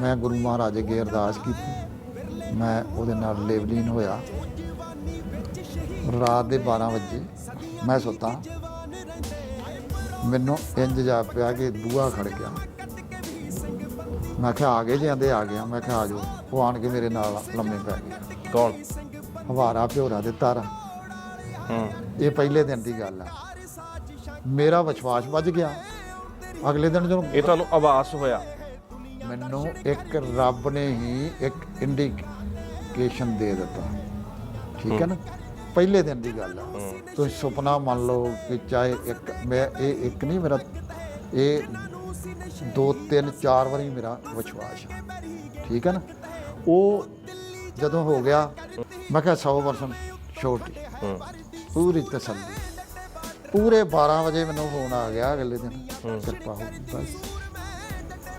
ਮੈਂ ਗੁਰੂ ਮਹਾਰਾਜ ਅੱਗੇ ਅਰਦਾਸ ਕੀਤੀ। ਮੈਂ ਉਹਦੇ ਨਾਲ ਲੇਵਲੀਨ ਹੋਇਆ। ਰਾਤ ਦੇ 12 ਵਜੇ ਮੈਂ ਸੁੱਤਾ ਮੈਨੂੰ ਇੰਜ ਜਾ ਪਿਆ ਕਿ ਬੂਹਾ ਖੜ ਗਿਆ। ਮੈਂ ਕਿਹਾ ਆ ਗਏ ਜਾਂਦੇ ਆ ਗਿਆ ਮੈਂ ਕਿਹਾ ਆ ਜਾਓ। ਉਹ ਆਣ ਕੇ ਮੇਰੇ ਨਾਲ ਲੰਮੇ ਪੈ ਗਏ। ਕੌਣ? ਹਵਾਰਾ ਭਿਓਰਾ ਦੇ ਤਾਰਾ। ਹੂੰ। ਇਹ ਪਹਿਲੇ ਦਿਨ ਦੀ ਗੱਲ ਆ। ਮੇਰਾ ਵਿਸ਼ਵਾਸ ਵੱਜ ਗਿਆ। ਅਗਲੇ ਦਿਨ ਜਦੋਂ ਇਹ ਤੁਹਾਨੂੰ ਆਵਾਸ ਹੋਇਆ ਮੈਨੂੰ ਇੱਕ ਰੱਬ ਨੇ ਹੀ ਇੱਕ ਇੰਡੀਕੇਸ਼ਨ ਦੇ ਦਿੱਤਾ। ਠੀਕ ਹੈ ਨਾ? ਪਹਿਲੇ ਦਿਨ ਦੀ ਗੱਲ ਆ। ਤੁਸੀਂ ਸੁਪਨਾ ਮੰਨ ਲਓ ਕਿ ਚਾਹੇ ਇੱਕ ਮੈਂ ਇਹ ਇੱਕ ਨਹੀਂ ਮੇਰਾ ਇਹ ਦੋ ਤਿੰਨ ਚਾਰ ਵਾਰੀ ਮੇਰਾ ਵਿਸ਼ਵਾਸ ਆ। ਠੀਕ ਹੈ ਨਾ? ਉਹ ਜਦੋਂ ਹੋ ਗਿਆ ਮੈਂ ਕਿਹਾ 100% ਛੋਟੀ ਪੂਰੀ ਤਸੱਲੀ। ਪੂਰੇ 12 ਵਜੇ ਮੈਨੂੰ ਫੋਨ ਆ ਗਿਆ ਅਗਲੇ ਦਿਨ। ਕਿਰਪਾ ਹੋ ਬਸ।